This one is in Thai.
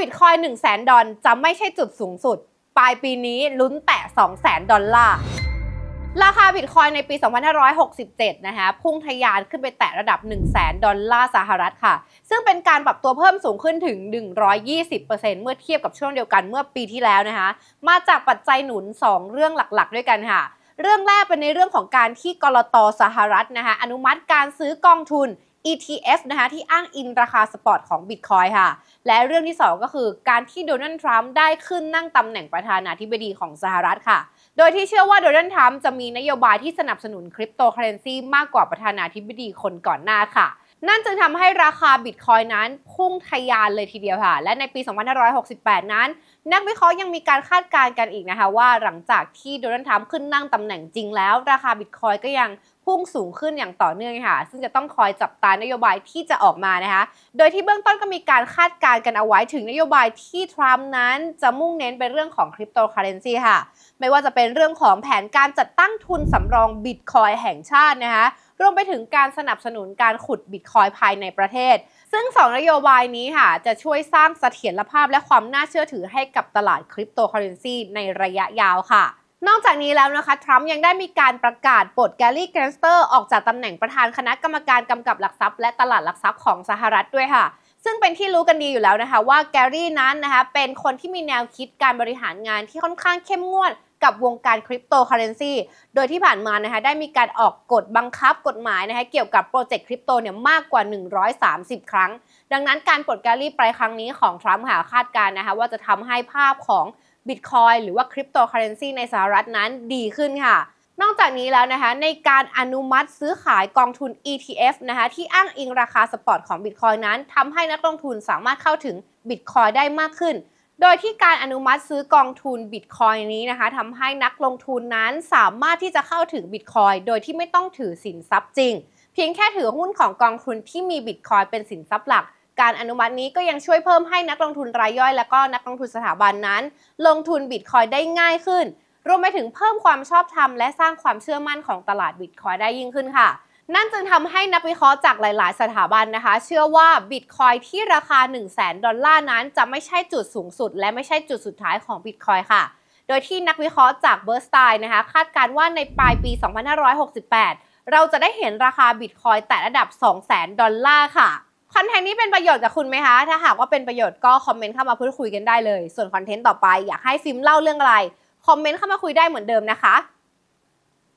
บิตคอย1 0 0 0 0แดอลจะไม่ใช่จุดสูงสุด ปลายปีนี้ลุ้นแตะ 2 0 0 0 0 0 ดอลลาร์ ราคาบิตคอยในปี 2567 นะคะพุ่งทะยานขึ้นไปแตะระดับ 1 0 0 0 0แดอลลาร์สหรัฐค่ะ ซึ่งเป็นการปรับตัวเพิ่มสูงขึ้นถึง 120%เมื่อเทียบกับช่วงเดียวกันเมื่อปีที่แล้วนะคะ มาจากปัจจัยหนุน 2 เรื่องหลักๆ ด้วยกันค่ะเรื่องแรกเป็นในเรื่องของการที่กรตสหรัฐนะคะอนุมัติการซื้อกองทุน ETF นะคะที่อ้างอิงราคาสปอร์ตของ Bitcoin ค่ะ และเรื่องที่ 2 ก็คือการที่โดนัลด์ทรัมป์ได้ขึ้นนั่งตำแหน่งประธานาธิบดีของสหรัฐค่ะ โดยที่เชื่อว่าโดนัลด์ทรัมป์จะมีนโยบายที่สนับสนุนคริปโตเคอเรนซีมากกว่าประธานาธิบดีคนก่อนหน้าค่ะนั่นจึงทำให้ราคาบิตคอยนั้นพุ่งทะยานเลยทีเดียวค่ะ และในปี 2568 นั้น นักวิเคราะห์ยังมีการคาดการณ์กันอีกนะคะ ว่าหลังจากที่โดนัลด์ทรัมป์ขึ้นนั่งตำแหน่งจริงแล้ว ราคาบิตคอยก็ยัง พุ่งสูงขึ้นอย่างต่อเนื่องค่ะ ซึ่งจะต้องคอยจับตานโยบายที่จะออกมานะคะ โดยที่เบื้องต้นก็มีการคาดการณ์กันเอาไว้ถึงนโยบายที่ทรัมป์นั้นจะมุ่งเน้นไปเรื่องของคริปโตเคอเรนซีค่ะ ไม่ว่าจะเป็นเรื่องของแผนการจัดตั้งทุนสำรองบิตคอยแห่งชาตินะคะรวมไปถึงการสนับสนุนการขุดบิตคอยภายในประเทศ ซึ่ง 2 นโยบายนี้ค่ะจะช่วยสร้างเสถียรภาพและความน่าเชื่อถือให้กับตลาดคริปโตเคอเรนซีในระยะยาวค่ะ นอกจากนี้แล้วนะคะ ทรัมป์ยังได้มีการประกาศปลดแกลลี่แกรนสเตอร์ออกจากตำแหน่งประธานคณะกรรมการกำกับหลักทรัพย์ และตลาดหลักทรัพย์ของสหรัฐด้วยค่ะ ซึ่งเป็นที่รู้กันดีอยู่แล้วนะคะว่าแกลลี่นั้นนะคะเป็นคนที่มีแนวคิดการบริหารงานที่ค่อนข้างเข้มงวดกับวงการคริปโตเคอเรนซีโดยที่ผ่านมานะคะได้มีการออกกฎบังคับกฎหมายนะคะเกี่ยวกับโปรเจกต์คริปโตเนี่ยมากกว่า 130 ครั้ง ดังนั้นการปลดแกลลี่ไปครั้งนี้ของทรัมป์ค่ะคาดการณ์นะคะว่าจะทำให้ภาพของ บิตคอยหรือว่าคริปโตเคอเรนซีในสหรัฐนั้นดีขึ้นค่ะ นอกจากนี้แล้วนะคะในการอนุมัติซื้อขายกองทุน ETF นะคะที่อ้างอิงราคาสปอร์ตของ Bitcoin นั้นทำให้นักลงทุนสามารถเข้าถึง Bitcoin ได้มากขึ้นโดยที่การอนุมัติซื้อกองทุน Bitcoin นี้นะคะทำให้นักลงทุนนั้นสามารถที่จะเข้าถึง Bitcoin โดยที่ไม่ต้องถือสินทรัพย์จริง เพียงแค่ถือหุ้นของกองทุนที่มี Bitcoin เป็นสินทรัพย์หลัก การอนุมัตินี้ก็ยังช่วยเพิ่มให้นักลงทุนรายย่อย และก็นักลงทุนสถาบันนั้น ลงทุน Bitcoin ได้ง่ายขึ้น รวมไปถึงเพิ่มความชอบธรรมและสร้างความเชื่อมั่นของตลาดบิตคอยได้ยิ่งขึ้นค่ะ นั่นจึงทำให้นักวิเคราะห์จากหลาย ๆ สถาบันนะคะ เชื่อว่าบิตคอยที่ราคา 1 0 0 0 0แดอลลาร์นั้น จะไม่ใช่จุดสูงสุด และไม่ใช่จุดสุดท้ายของบิตคอยค่ะ โดยที่นักวิเคราะห์จากเบอร์สไตน์นะคะ คาดการณ์ว่าในปลายปี 2568 เราจะได้เห็นราคาบิตคอยแตะระดับ 2 0 0 0 0 0 ดอลลาร์ค่ะ คอนเทนต์นี้เป็นประโยชน์กับคุณไหมคะ ถ้าหากว่าเป็นประโยชน์ก็คอมเมนต์เข้ามาพูดคุยกันได้เลย ส่วนคอนเทนต์ต่อไปอยากให้ฟิล์มเล่าเรื่องอะไร คอมเมนต์เข้ามาคุยได้เหมือนเดิมนะคะ